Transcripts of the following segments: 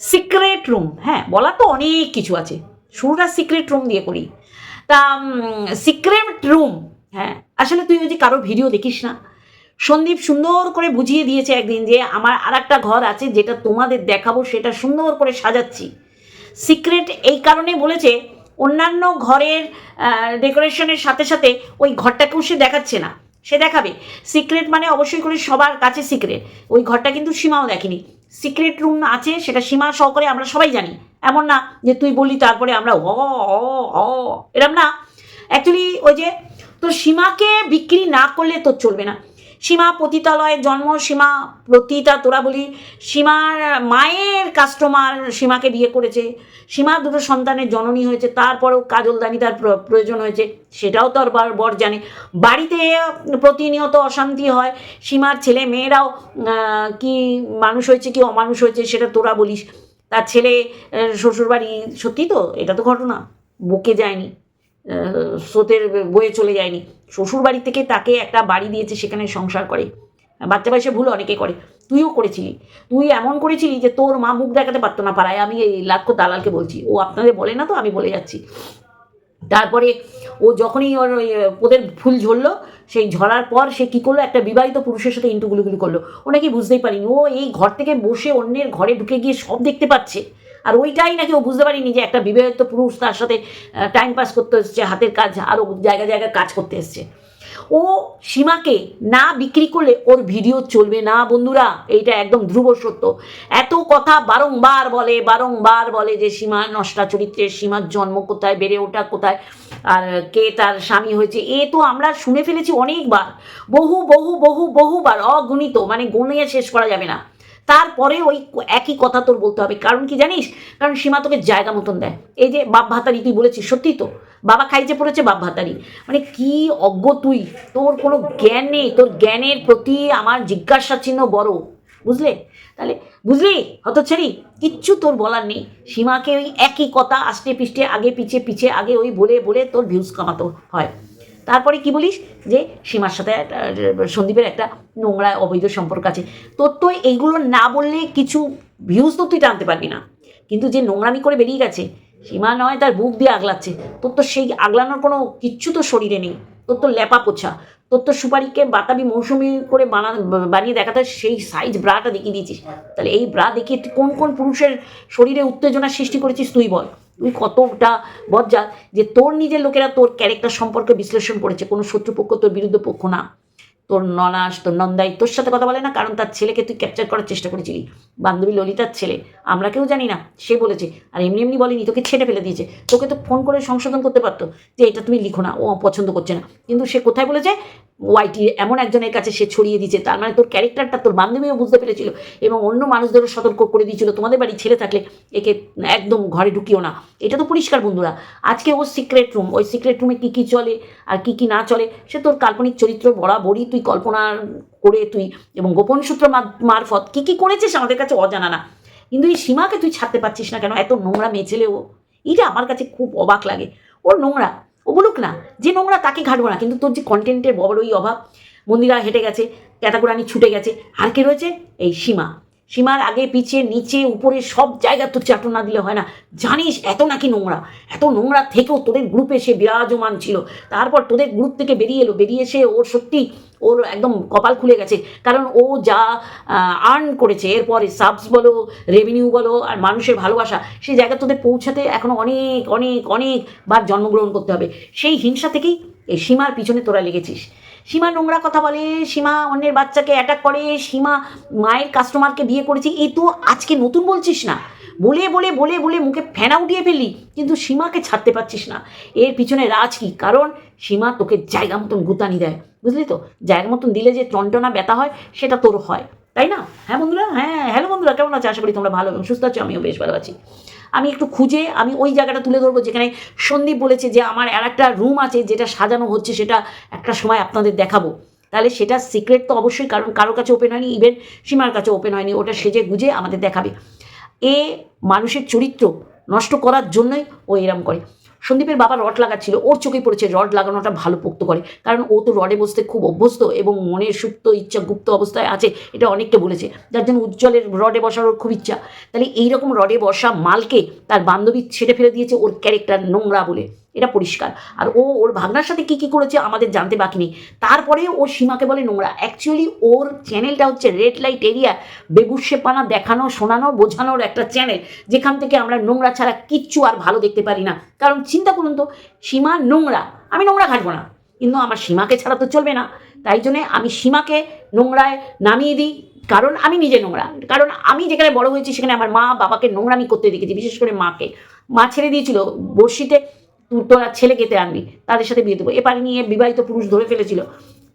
Secret room হ্যাঁ বলা তো অনেক কিছু আছে। শুরুটা সিক্রেট রুম দিয়ে করি। তা সিক্রেট রুম হ্যাঁ আসলে তুই ওই যে কারও ভিডিও দেখিস না, সন্দীপ সুন্দর করে বুঝিয়ে দিয়েছে একদিন যে আমার আর একটা ঘর আছে যেটা তোমাদের দেখাবো, সেটা সুন্দর করে সাজাচ্ছি। সিক্রেট এই কারণে বলেছে, অন্যান্য ঘরের ডেকোরেশনের সাথে সাথে ওই ঘরটাকেও সে দেখাচ্ছে না। সে দেখাবে। সিক্রেট মানে অবশ্যই করে সবার কাছে সিক্রেট ওই ঘরটা কিন্তু সীমাও দেখেনি। সিক্রেট রুম আছে, সেটা সীমা সহকারে আমরা সবাই জানি। এমন না যে তুই বললি তারপরে আমরা অ অ এরম না। অ্যাকচুয়ালি ওই যে তোর সীমাকে বিক্রি না করলে তোর চলবে না। সীমা পতিতালয়ের জন্ম, সীমা প্রতিটা তোরা বলি। সীমার মায়ের কাস্টমার সীমাকে বিয়ে করেছে। সীমা দুটো সন্তানের জননী হয়েছে, তারপরেও কাজলদানি তার প্র- প্রয়োজন হয়েছে, সেটাও তো আর বার- জানে। বাড়িতে প্রতিনিয়ত অশান্তি হয়, সীমার ছেলে মেয়েরাও কি মানুষ হয়েছে, কি অমানুষ হয়েছে, সেটা তোরা বলিস। তার ছেলে শ্বশুরবাড়ি, সত্যি তো? এটা তো ঘটনা। বকে যায়নি। স্রোতের বয়ে চলে যায়নি। শ্বশুর বাড়ি থেকে তাকে একটা বাড়ি দিয়েছে, সেখানে সংসার করে। বাচ্চা বয়সে ভুল অনেকে করে। তুইও করেছিলি। তুই এমন করেছিলি যে তোর মা মুখ দেখাতে পারতো না। পাড়ায় আমি এই লাক্ষ দালালকে বলছি। ও আপনাদের বলে না তো, আমি বলে যাচ্ছি। তারপরে ও যখনই ওর ওই পোদের ফুল ঝরলো, সেই ঝরার পর সে কী করল? একটা বিবাহিত পুরুষের সাথে ইন্টু গুলিগুলি করল। ও নাকি বুঝতেই পারিনি। ও এই ঘর থেকে বসে অন্যের ঘরে ঢুকে গিয়ে সব দেখতে পাচ্ছে। আর ওইটাই নাকি ও বুঝতে পারিনি যে একটা বিবাহিত পুরুষ তার সাথে টাইম পাস করতে এসছে, হাতের কাজ আরও জায়গায় জায়গায় কাজ করতে এসছে। ও সীমাকে না বিক্রি করলে ওর ভিডিও চলবে না বন্ধুরা, এইটা একদম ধ্রুব সত্য। এত কথা বারংবার বলে বারংবার বলে যে সীমা নষ্টা চরিত্রের সীমার জন্ম কোথায়, বেড়ে ওঠা কোথায়, আর কে তার স্বামী হয়েছে, এ তো আমরা শুনে ফেলেছি অনেকবার। বহু বহু বহু, বহুবার অগণিত মানে গুণিয়ে শেষ করা যাবে না। তারপরে ওই একই কথা তোর বলতে হবে। কারণ কি জানিস? কারণ সীমা তোকে জায়গা মতন দেয়। এই যে বাপ ভাতারি, তুই বলেছিস সত্যি তো? বাবা খাইছে পড়েছে, বাপ ভাতারি। মানে কি অজ্ঞ তুই? তোর কোনো জ্ঞান নেই। তোর জ্ঞানের প্রতি আমার জিজ্ঞাসা চিহ্ন বড়। বুঝলে? তাহলে বুঝলি, হতচ্ছাড়ি? কিচ্ছু তোর বলার নেই। সীমাকে ওই একই কথা আষ্টে পিষ্টে আগে পিছে পিছে, আগে ওই বলে বলে তোর ভিউজ কামাতো হয়। তারপরে কি বলিস? যে সীমার সাথে সন্দীপের একটা নোংরা অবৈধ সম্পর্ক আছে। তোর তো এইগুলো না বললে কিছু ভিউজ তো তুই টানতে পারবি না। কিন্তু যে নোংরামি করে বেরিয়ে গেছে, সীমা নয় তার বুক দিয়ে আগলাচ্ছে। তোর তো সেই আগলানোর কোনো কিচ্ছু তো শরীরে নেই। তোর তো ল্যাপা পোছা। তোর তো সুপারিকে বাতাবি মৌসুমি করে বানা, বানিয়ে দেখাতে সেই সাইজ ব্রাটা দেখিয়ে দিয়েছিস। তাহলে এই ব্রা দেখিয়ে কোন কোন পুরুষের শরীরে উত্তেজনা সৃষ্টি করেছিস তুই বল। তুই কতটা বজ্জা যে তোর নিজের লোকেরা তোর ক্যারেক্টার সম্পর্কে বিশ্লেষণ করেছে, কোনো শত্রুপক্ষ তোর বিরুদ্ধ পক্ষ না। তোর ননাস, তোর নন্দাই, তোর সাথে কথা বলে না, কারণ তার ছেলেকে তুই ক্যাপচার করার চেষ্টা করেছিলি। বান্ধবী ললিতার ছেলে, আমরা কেউ জানি না, সে বলেছে, আর এমনি এমনি বলেনি, তোকে ছেড়ে ফেলে দিয়েছে। তোকে তো ফোন করে সংশোধন করতে পারতো যে এটা তুমি লিখো না, ও পছন্দ করছে না। কিন্তু সে কোথায় বলেছে? ওয়াইটি এমন একজনের কাছে সে ছড়িয়ে দিয়েছে, তার মানে তোর ক্যারেক্টারটা তোর বান্ধবীও বুঝতে পেরেছিল এবং অন্য মানুষদেরও সতর্ক করে দিয়েছিল। তোমাদের বাড়ি ছেলে থাকলে একে একদম ঘরে ঢুকিও না। এটা তো পরিষ্কার বন্ধুরা। আজকে ও সিক্রেট রুম ওই সিক্রেট রুমে কী কী চলে আর কী কী না চলে, সে তোর কাল্পনিক চরিত্র বরাবরই তুই কল্পনা করে তুই এবং গোপন সূত্র মারফত কী কী করেছিস আমাদের কাছে অজানা না। কিন্তু এই সীমাকে তুই ছাড়তে পারছিস না কেন? এত নোংরা মেয়ে ছেলে ও। এটা আমার কাছে খুব অবাক লাগে। ওর নোংরা ও বলুক না, যে নোংরা তাকে ঘাটবো না কিন্তু তোর যে কন্টেন্টের বড়ই অভাব, মন্দিরা হেঁটে গেছে ক্যাতাকুরানি ছুটে গেছে, আর কে রয়েছে? এই সীমা। সীমার আগে, পিছে, নিচে, উপরে, সব জায়গা তোর চাটন দিলে হয় না। জানিস, এত নাকি নোংরা। এত নোংরা থেকেও তোদের গ্রুপে সে বিরাজমান ছিল। তারপর তোদের গ্রুপ থেকে বেরিয়ে এলো। বেরিয়ে এসে ওর সত্যি ওর একদম কপাল খুলে গেছে। কারণ ও যা আর্ন করেছে, এরপরে সাবস বলো রেভিনিউ বলো, আর মানুষের ভালোবাসা, সেই জায়গা তোদের পৌঁছাতে এখনও অনেক অনেক, অনেকবার জন্মগ্রহণ করতে হবে। সেই হিংসা থেকেই এই সীমার পিছনে তোরা লেগেছিস। সীমা নোংরা কথা বলে, সীমা অন্যের বাচ্চাকে অ্যাটাক করে, সীমা মায়ের কাস্টমারকে বিয়ে করেছে এ তো আজকে নতুন বলছিস না। বলে বলে বলে বলে মুখে ফেনা উঠিয়ে ফেলি কিন্তু সীমাকে ছাড়তে পারছিস না। এর পিছনে রাজ কি? কারণ সীমা তোকে জায়গা মতন গুতানি দেয়, বুঝলি তো? জায়গা মতন দিলে যে টনটনা ব্যথা হয়, সেটা তোর হয়, তাই না? হ্যাঁ বন্ধুরা? হ্যাঁ হ্যালো বন্ধুরা, কেমন আছে? আশা করি তোমরা ভালো এবং সুস্থ আছো, আমিও বেশ ভালো আছি। আমি একটু খুঁজে, আমি ওই জায়গাটা তুলে ধরবো যেখানে সন্দীপ বলেছে যে আমার আর একটা রুম আছে যেটা সাজানো হচ্ছে, সেটা একটা সময় আপনাদের দেখাবো। তাহলে সেটা সিক্রেট তো অবশ্যই, কারণ কারোর কাছে ওপেন হয়নি ইভেন সীমার কাছে ওপেন হয়নি, ওটা সেজে গুজে আমাদের দেখাবে। এ মানুষের চরিত্র নষ্ট করার জন্যই ও এরম করে। সন্দীপের বাবা রড লাগাচ্ছিল, ওর চোখে পড়েছে রড লাগানোটা ভালো পোক্ত করে। কারণ ও তো রডে বসতে খুব অভ্যস্ত এবং মনের সুপ্ত ইচ্ছা গুপ্ত অবস্থায় আছে, এটা অনেককে বলেছে। যার জন্য উজ্জ্বলের রডে বসার ওর খুব ইচ্ছা। তাহলে এইরকম রডে বসা মালকে তার বান্ধবী ছেড়ে ফেলে দিয়েছে ওর ক্যারেক্টার নোংরা বলে। এটা পরিষ্কার। আর ও ওর ভাগনার সাথে কী কী করেছে আমাদের জানতে বাকি নেই। তারপরে ও সীমাকে বলে নোংরা। অ্যাকচুয়ালি ওর চ্যানেলটা হচ্ছে রেড লাইট এরিয়া বেগুসেপানা দেখানো, শোনানো, বোঝানোর একটা চ্যানেল যেখান থেকে আমরা নোংরা ছাড়া কিচ্ছু আর ভালো দেখতে পারি না। কারণ চিন্তা করুন তো, সীমা নোংরা, আমি নোংরা ঘাটবো না। কিন্তু আমার সীমাকে ছাড়া তো চলবে না। তাই জন্যে আমি সীমাকে নোংরায় নামিয়ে দিই। কারণ আমি নিজে নোংরা। কারণ আমি যেখানে বড় হয়েছি সেখানে আমার মা বাবাকে নোংরামি করতে দেখেছি, বিশেষ করে মাকে। মা ছেড়ে দিয়েছিল। তুই তোরা ছেলে কেটে আনবি, তাদের সাথে বিয়ে দেবো। এ এপারে নিয়ে বিবাহিত পুরুষ ধরে ফেলেছিল।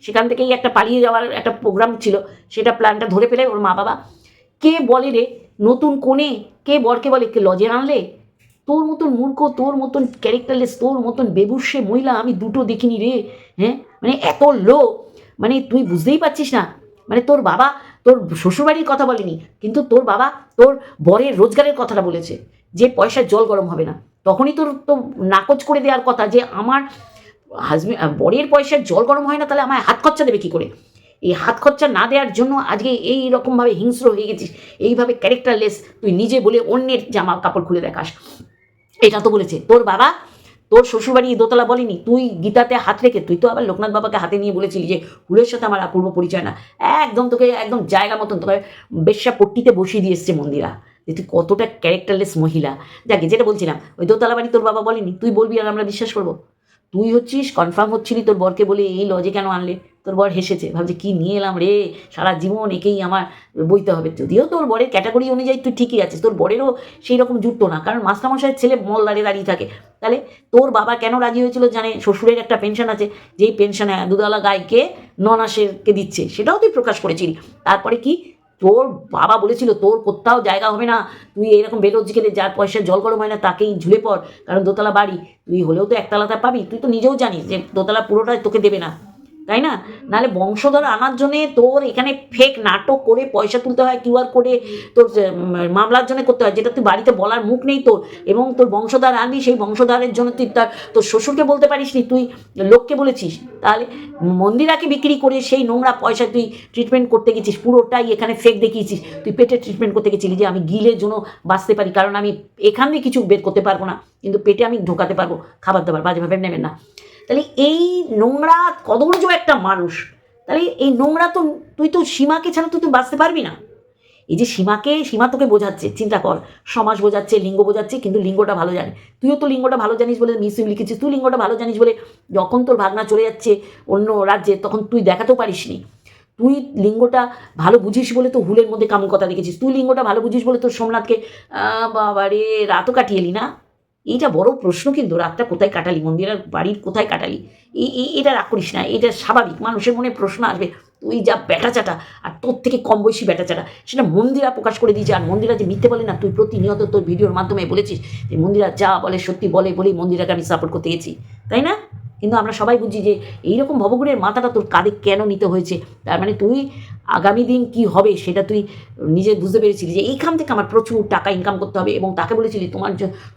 সেখান থেকেই একটা পালিয়ে যাওয়ার একটা প্রোগ্রাম ছিল, সেটা প্ল্যানটা ধরে ফেলে ওর মা বাবা। কে বলে রে, নতুন কোণে কে বরকে বলে, কে লজে আনলে? তোর মতন মূর্খ, তোর মতন ক্যারেক্টারলেস তোর মতন বেবুসে মহিলা আমি দুটো দেখিনি রে হ্যাঁ? মানে এত লো মানে তুই বুঝতেই পারছিস না। মানে তোর বাবা তোর শ্বশুরবাড়ির কথা বলেনি, কিন্তু তোর বাবা তোর বরের রোজগারের কথাটা বলেছে, যে পয়সার জল গরম হবে না। তখনই তোর তো নাকচ করে দেওয়ার কথা যে আমার হাজবেন্ড বরের পয়সার জল গরম হয় না, তাহলে আমায় হাত খরচা দেবে কী করে? এই হাত খরচা না দেওয়ার জন্য আজকে এই রকমভাবে হিংস্র হয়ে গেছিস, এইভাবে ক্যারেক্টারলেস তুই নিজে বলে অন্যের জামা কাপড় খুলে দেখাস। এটা তো বলেছে। তোর বাবা, তোর শ্বশুরবাড়ি দোতলা বলেনি, তুই গীতাতে হাত রেখে, তুই তো আবার লোকনাথ বাবাকে হাতে নিয়ে বলেছিলি যে হুলের সাথে আমার অপূর্ব পরিচয় না। একদম তোকে একদম জায়গা মতন তোকে বেশ্যা পট্টিতে বসিয়ে দিয়ে এসছে মন্দিরা। যে তুই কতটা ক্যারেক্টারলেস মহিলা। যাকে যেটা বলছিলাম, ওই দোতলা বাড়ি তোর বাবা বলেনি, তুই বলবি আর আমরা বিশ্বাস করব। তুই হচ্ছিস কনফার্ম হচ্ছিলি, তোর বরকে বলে এই লজে কেন আনলে? তোর বর হেসেছে, ভাবছে কি নিয়ে এলাম রে, সারা জীবন একেই আমার বইতে হবে। যদিও তোর বরের ক্যাটাগরি অনুযায়ী তুই ঠিকই আছিস, তোর বরেরও সেই রকম জুটতো না, কারণ মাস্টারমশাইয়ের ছেলে মল দাঁড়িয়ে থাকে। তাহলে তোর বাবা কেন রাজি হয়েছিল জানে? শ্বশুরের একটা পেনশন আছে, যেই পেনশনে দুধওয়ালা গায়কে ননাসেরকে দিচ্ছে, সেটাও তুই প্রকাশ করেছিলি। তারপরে কি? তোর বাবা বলেছিল, তোর কোথাও জায়গা হবে না। তুই এরকম বেরোজগারে যার পয়সা জল গরম হয় না, তাকেই ঝুলে পড়। কারণ দোতলা বাড়ি। তুই হলেও তো একতলাতে পাবি। তুই তো নিজেও জানিস যে দোতলা পুরোটাই তোকে দেবে না। তাই না? নাহলে বংশধর আনার জন্যে তোর এখানে ফেক নাটক করে পয়সা তুলতে হয় কিউআর করে তোর মামলার জন্য করতে হয়, যেটা তুই বাড়িতে বলার মুখ নেই তোর। এবং তোর বংশধর আনবি, সেই বংশধরের জন্য তুই তার, তোর শ্বশুরকে বলতে পারিস নি তুই লোককে বলেছিস। তাহলে মন্দিরাকে বিক্রি করে সেই নোংরা পয়সা তুই ট্রিটমেন্ট করতে গেছিস, পুরোটাই এখানে ফেক দেখিয়েছিস। তুই পেটে ট্রিটমেন্ট করতে গেছিলি যে আমি গিলের জন্য বাঁচতে পারি, কারণ আমি এখান দিয়ে কিছু বের করতে পারব না, কিন্তু পেটে আমি ঢোকাতে পারব, খাবার দাবার বাজেভাবে নেবেন না। তাহলে এই নোংরা কদর্য একটা মানুষ, তাহলে এই নোংরা তো তুই তো সীমাকে ছাড়া তো তুই বাঁচতে পারবি না। এই যে সীমাকে, সীমা তোকে বোঝাচ্ছে, চিন্তা কর, সমাজ বোঝাচ্ছে, লিঙ্গ বোঝাচ্ছে, কিন্তু লিঙ্গটা ভালো জানে। তুইও তো লিঙ্গটা ভালো জানিস বলে মিস ইউ লিখেছিস, তুই লিঙ্গটা ভালো জানিস বলে যখন তোর ভাগনা চলে যাচ্ছে অন্য রাজ্যে, তখন তুই দেখাতেও পারিসনি। তুই লিঙ্গটা ভালো বুঝিস বলে তো হুলের মধ্যে কামুর কথা দেখেছিস, তুই লিঙ্গটা ভালো বুঝিস বলে তোর সোমনাথকে বাবারে, রাতও কাটিয়ে এলি না? এইটা বড় প্রশ্ন কিন্তু রাতটা কোথায় কাটালি? মন্দিরের বাড়ির কোথায় কাটালি? এই এটা রাগ করিস না, এটা স্বাভাবিক, মানুষের মনে প্রশ্ন আসবে, তুই যা ব্যাটা চাটা আর তোর থেকে কম বয়সী ব্যাটা চাটা সেটা মন্দিরা প্রকাশ করে দিয়েছে, আর মন্দিরা যে মিথ্যে বলে না, তুই প্রতিনিয়ত তোর ভিডিওর মাধ্যমে বলেছিস যে মন্দিরা যা বলে সত্যি বলে বলেই মন্দিরাকে আমি সাপোর্ট করতে গেছি, তাই না? কিন্তু আমরা সবাই বুঝি যে এইরকম ভবগুড়ের মাথাটা তোর কাঁধে কেন নিতে হয়েছে? তার মানে তুই আগামী দিন কি হবে সেটা তুই নিজে বুঝতে পেরেছিলি যে এইখান থেকে আমার প্রচুর টাকা ইনকাম করতে হবে এবং তাকে বলেছিলি তোমার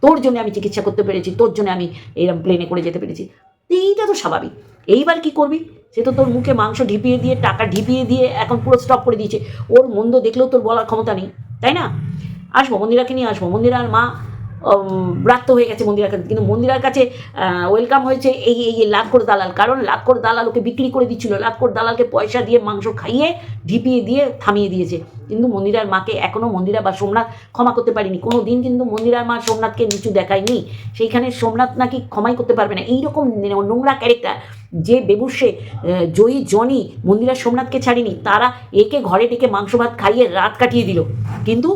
তোর জন্য আমি চিকিৎসা করতে পেরেছি, তোর জন্য আমি এরকম প্লেনে করে যেতে পেরেছি। এইটা তো স্বাভাবিক। এইবার কি করবি? সে তো তোর মুখে মাংস ঢিপিয়ে দিয়ে, টাকা ঢিপিয়ে দিয়ে এখন পুরো স্টপ করে দিয়েছে। ওর মন্দ দেখলেও তোর বলার ক্ষমতা নেই, তাই না? আসব মন্দিরাকে নিয়ে আসব মন্দিরার মা ব্রাত্য হয়ে গেছে মন্দিরার কাছে। কিন্তু মন্দিরার কাছে ওয়েলকাম হয়েছে এই এই লাখর দালাল। কারণ লাখর দালাল ওকে বিক্রি করে দিচ্ছিল। লাখর দালালকে পয়সা দিয়ে, মাংস খাইয়ে, ঢিপিয়ে দিয়ে থামিয়ে দিয়েছে। কিন্তু মন্দিরার মাকে এখনও মন্দিরা বা সোমনাথ ক্ষমা করতে পারিনি। কোনো দিন কিন্তু মন্দিরার মা সোমনাথকে নিচু দেখায়নি। সেইখানে সোমনাথ নাকি ক্ষমাই করতে পারবে না। এইরকম নোংরা ক্যারেক্টার যে বেবুসে জয়ী জনি মন্দিরা সোমনাথকে ছাড়েনি, তারা একে ঘরে ডেকে মাংস ভাত খাইয়ে রাত কাটিয়ে দিল। কিন্তু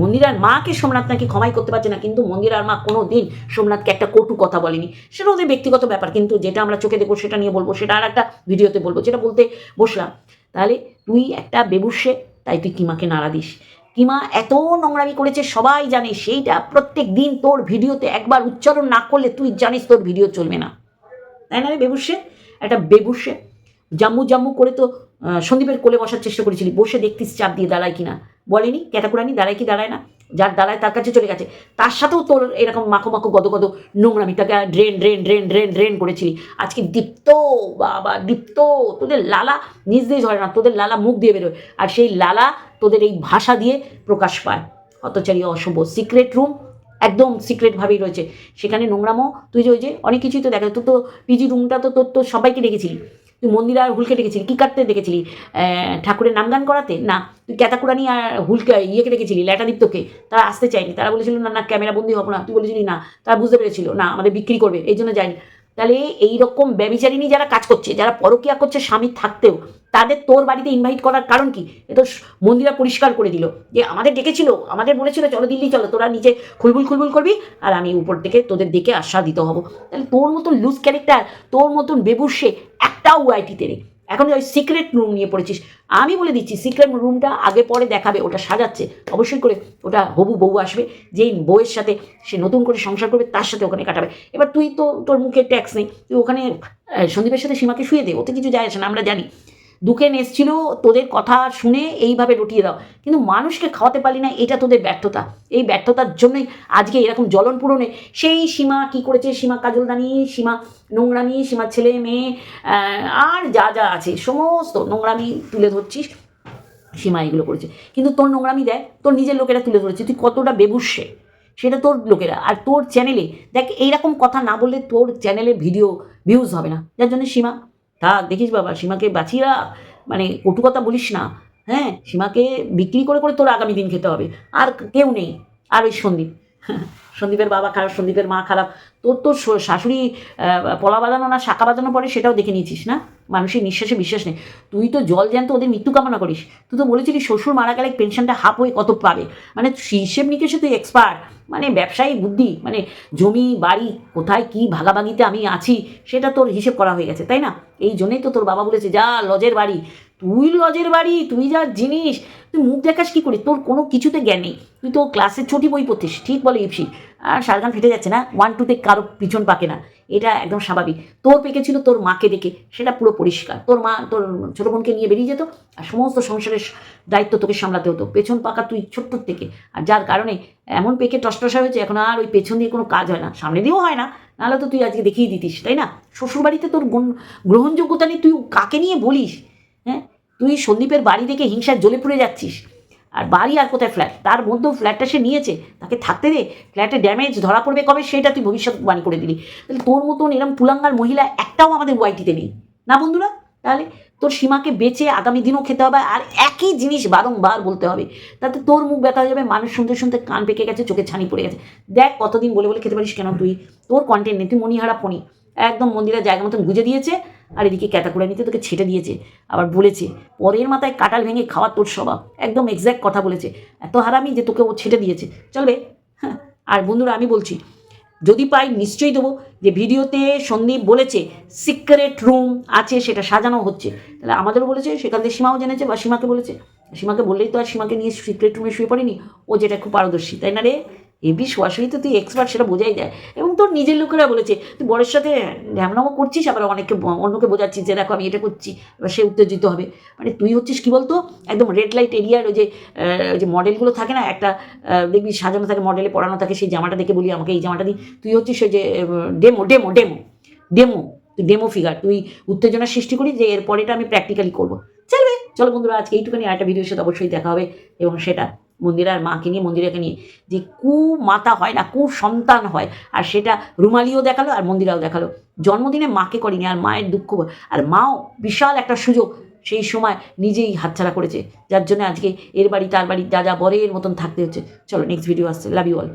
মন্দিরার মাকে সোমনাথ নাকি ক্ষমাই করতে পারছে না, কিন্তু মন্দিরার মা কোনো দিন সোমনাথকে একটা কটু কথা বলেনি। সেটা ওদের ব্যক্তিগত ব্যাপার, কিন্তু যেটা আমরা চোখে দেখব সেটা নিয়ে বলব, সেটা আর একটা ভিডিওতে বলব, যেটা বলতে বসলাম। তাহলে তুই একটা বেবুসে, তাই তুই কিমাকে নাড়া দিস। কিমা এত নোংরামি করেছে, সবাই জানে, সেইটা প্রত্যেক দিন তোর ভিডিওতে একবার উচ্চারণ না করলে তুই জানিস তোর ভিডিও চলবে না। তাই না রে বেবুসে? একটা বেবুসে জাম্মু জাম্মু করে তো সন্দীপের কোলে বসার চেষ্টা করেছিলি, বসে দেখতিস চাপ দিয়ে দাঁড়ায় কিনা। বলেনি ক্যাটাকুরানি দাঁড়ায় কি দাঁড়ায় না, যার দাঁড়ায় তার কাছে চলে গেছে। তার সাথেও তোর এরকম মাখো মাখো গদ গদ নোংরামি তাকে drain drain drain drain drain করেছিলি। আজকে দীপ্ত, বাবা, দীপ্ত, তোদের লালা নিজ দিয়ে ঝরে না, তোদের লালা মুখ দিয়ে বেরোয়। আর সেই লালা তোদের এই ভাষা দিয়ে প্রকাশ পায়। হতচারী অশুভ সিক্রেট রুম একদম সিক্রেটভাবেই রয়েছে। সেখানে নোংরামো, তুই যে ওই যে অনেক কিছুই তো দেখা তোর তো পিজি রুমটা তো তোর তো সবাইকে ডেকেছিলি তুই মন্দির আর হুলকে ডেকেছিলি? কী কাটতে ডেকেছিলি? ঠাকুরের নাম গান করাতে? না। তুই ক্যাতাকুরানি আর হুলকে, ইয়েকে ডেকেছিলি ল্যাটাদিত্যকে তারা আসতে চায়নি। তারা বলেছিল, না না, ক্যামেরা বন্দি হব না। তুই বলেছিলি, না। তারা বুঝতে পেরেছিল, না, আমাদের বিক্রি করবে। এই জন্য যায়নি। তাহলে এই রকম ব্যবিচারিণী যারা কাজ করছে, যারা পরকিয়া করছে স্বামী থাকতেও, তাদের তোর বাড়িতে ইনভাইট করার কারণ কি? এ তো মন্দিরা পরিষ্কার করে দিল যে, আমাদের ডেকেছিল, আমাদের বলেছিল, চলো দিল্লি চলো, তোরা নিচে খুলবুল খুলবুল করবি, আর আমি উপর থেকে তোদের দেখে আস্বাদিত হব। তাহলে তোর মতন লুজ ক্যারেক্টার তোর মতন বেবুসে একটাও তে নেই। এখন ওই সিক্রেট রুম নিয়ে পড়েছিস। আমি বলে দিচ্ছি সিক্রেট রুমটা আগে পরে দেখাবে, ওটা সাজাচ্ছে। অবশ্যই করে ওটা হবু বউ আসবে, যেই বউয়ের সাথে সে নতুন করে সংসার করবে, তার সাথে ওখানে কাটাবে। এবার তুই তো, তোর মুখে ট্যাক্স নেই। তুই ওখানে সন্দীপের সাথে সীমাকে শুয়ে দে, ওতে কিছু যায় আসে না, আমরা জানি। দুকেন এসছিল তোদের কথা শুনে এইভাবে রটিয়ে দাও। কিন্তু মানুষকে খাওয়াতে পারলি না, এটা তোদের ব্যর্থতা। এই ব্যর্থতার জন্যই আজকে এরকম জ্বলন পূরণে সেই সীমা কি করেছে? সীমা কাজলদানি, সীমা নোংরামি সীমা ছেলে মেয়ে আর যা যা আছে, সমস্ত নোংরামি তুলে ধরছিস, সীমা এগুলো করেছে। কিন্তু তোর নোংরামি দেয় তোর নিজের লোকেরা তুলে ধরেছে। তুই কতটা বেবুসে সেটা তোর লোকেরা। আর তোর চ্যানেলে দেখ, এইরকম কথা না বললে তোর চ্যানেলে ভিডিও ভিউজ হবে না। যার জন্য সীমা থাক দেখিস বাবা, সীমাকে বাঁচিয়ে রাখ। মানে কটু কথা বলিস না। হ্যাঁ সীমাকে বিক্রি করে করে তোর আগামী দিন খেতে হবে। আর কেউ নেই। আর ওই সন্দীপ। সন্দীপের বাবা খারাপ, সন্দীপের মা খারাপ। তোর তোর শাশুড়ি পলা বাঁধানো না, শাখা বাঁধানো পরে সেটাও দেখে নিয়েছিস না? মানুষের নিঃশ্বাসে বিশ্বাস নেই। তুই তো জল জ্যান্ত ওদের মৃত্যু কামনা করিস। তুই তো বলেছিলি শ্বশুর মারা গেলে পেনশনটা হাফ হয়ে কত পাবে। মানে হিসেব নিকেশে তুই এক্সপার্ট মানে ব্যবসায়ী বুদ্ধি মানে জমি, বাড়ি, কোথায় কি ভাগাভাগিতে আমি আছি, সেটা তোর হিসেব করা হয়ে গেছে, তাই না? এই জন্যেই তো তোর বাবা বলেছে, যা, লজের বাড়ি। তুই লজের বাড়ি, তুই যা জিনিস, তুই মুখ দেখাস কি করি? তোর কোনো কিছুতে জ্ঞান নেই। তুই তো ক্লাসের ছোটি বই পড়তিস ঠিক বলে ইপসি। আর শালগান ফেটে যাচ্ছে না ওয়ান টুতে কারও পিছন পাকে না। এটা একদম স্বাভাবিক। তোর পেকেছিল তোর মাকে দেখে সেটা পুরো পরিষ্কার। তোর মা, তোর ছোটো বোনকে নিয়ে বেরিয়ে যেত, আর সমস্ত সংসারের দায়িত্ব তোকে সামলাতে হতো। পেছন পাকা তুই ছোট্টর থেকে। আর যার কারণে এমন পেকে টসটসা হয়েছে, এখন আর ওই পেছন দিয়ে কোনো কাজ হয় না। সামনে দিয়েও হয় না, নাহলে তো তুই আজকে দেখিয়ে দিতিস, তাই না? শ্বশুরবাড়িতে তোর গ্রহণযোগ্যতা নিয়ে তুই কাকে নিয়ে বলিস? তুই সন্দীপের বাড়ি দেখে হিংসায় জ্বলে পুড়ে যাচ্ছিস। আর বাড়ি আর কোথায় ফ্ল্যাট তার মধ্যেও ফ্ল্যাটটা সে নিয়েছে। তাকে থাকতে দে। ফ্ল্যাটে ড্যামেজ ধরা পড়বে কবে? সেটা তুই ভবিষ্যৎবাণী করে দিলি। তাহলে তোর মতন এরম পুলাঙ্গার মহিলা একটাও আমাদের ওয়াইটিতে নেই। না বন্ধুরা? তাহলে তোর সীমাকে বেঁচে আগামী দিনও খেতে হবে আর একই জিনিস বারংবার বলতে হবে। তাতে তোর মুখ ব্যথা হয়ে যাবে, মানুষ শুনতে শুনতে কান পেকে গেছে, চোখে ছানি পড়ে গেছে। দেখ কতদিন বলে বলে খেতে পারিস কেন তুই? তোর কন্টেন্ট নেই, তুই মনিহারা ফণি। একদম মন্দিরের জায়গা মতন গুজে দিয়েছে। আর এদিকে ক্যাটাকুড়া নিতে তোকে ছেটে দিয়েছে, আবার বলেছে পরের মাথায় কাটাল ভেঙে খাওয়ার তোর স্বভাব। একদম এক্স্যাক্ট কথা বলেছে। এত হারামি যে তোকে ও ছেটে দিয়েছে। চলবে হ্যাঁ আর বন্ধুরা আমি বলছি, যদি পাই নিশ্চয়ই দেবো যে ভিডিওতে সন্দীপ বলেছে সিক্রেট রুম আছে, সেটা সাজানো হচ্ছে। তাহলে আমাদেরও বলেছে, সেখান থেকে সীমাও জেনেছে বা সীমাকে বলেছে। সীমাকে বললেই তো আর সীমাকে নিয়ে সিক্রেট রুমে শুয়ে পড়েনি। ও যেটা খুব পারদর্শী, তাই না রে? এবি শোয়াশুয়ি তো তুই এক্সপার্ট সেটা বোঝাই যায়। এবং তোর নিজের লোকেরা বলেছে, তুই বরের সাথে ঢ্যামনামো করছিস, আবার অনেককে অন্যকে বোঝাচ্ছিস যে, দেখো, আমি এটা করছি, এবার সে উত্তেজিত হবে। মানে তুই হচ্ছিস কি বলতো, একদম রেড লাইট এরিয়ার ওই যে ওই যে মডেলগুলো থাকে না, একটা দেখবি সাজানো থাকে মডেলে পড়ানো থাকে, সেই জামাটা দেখে বলি, আমাকে এই জামাটা দিই। তুই হচ্ছিস ওই যে ডেমো ডেমো ডেমো ডেমো তুই ডেমো ফিগার তুই উত্তেজনা সৃষ্টি করি যে, এর পরেটা আমি প্র্যাকটিক্যালি করব। চলবে, চলো বন্ধুরা, আজকে এইটুখানি, আরেকটা ভিডিওর সাথে অবশ্যই দেখা হবে, এবং সেটা মন্দিরার মাকে নিয়ে, মন্দিরাকে নিয়ে যে কু মাতা হয় না, কু সন্তান হয়, আর সেটা রুমালিও দেখাল আর মন্দিরাও দেখাল। জন্মদিনে মাকে করিনি, আর মায়ের দুঃখ আর মাও বিশাল একটা সুযোগ সেই সময় নিজেই হাতছাড়া করেছে। যার জন্য আজকে এর বাড়ি, তার বাড়ি, যা যা বরের মতন থাকতে হচ্ছে। চলো নেক্সট ভিডিও আসছে। Love you all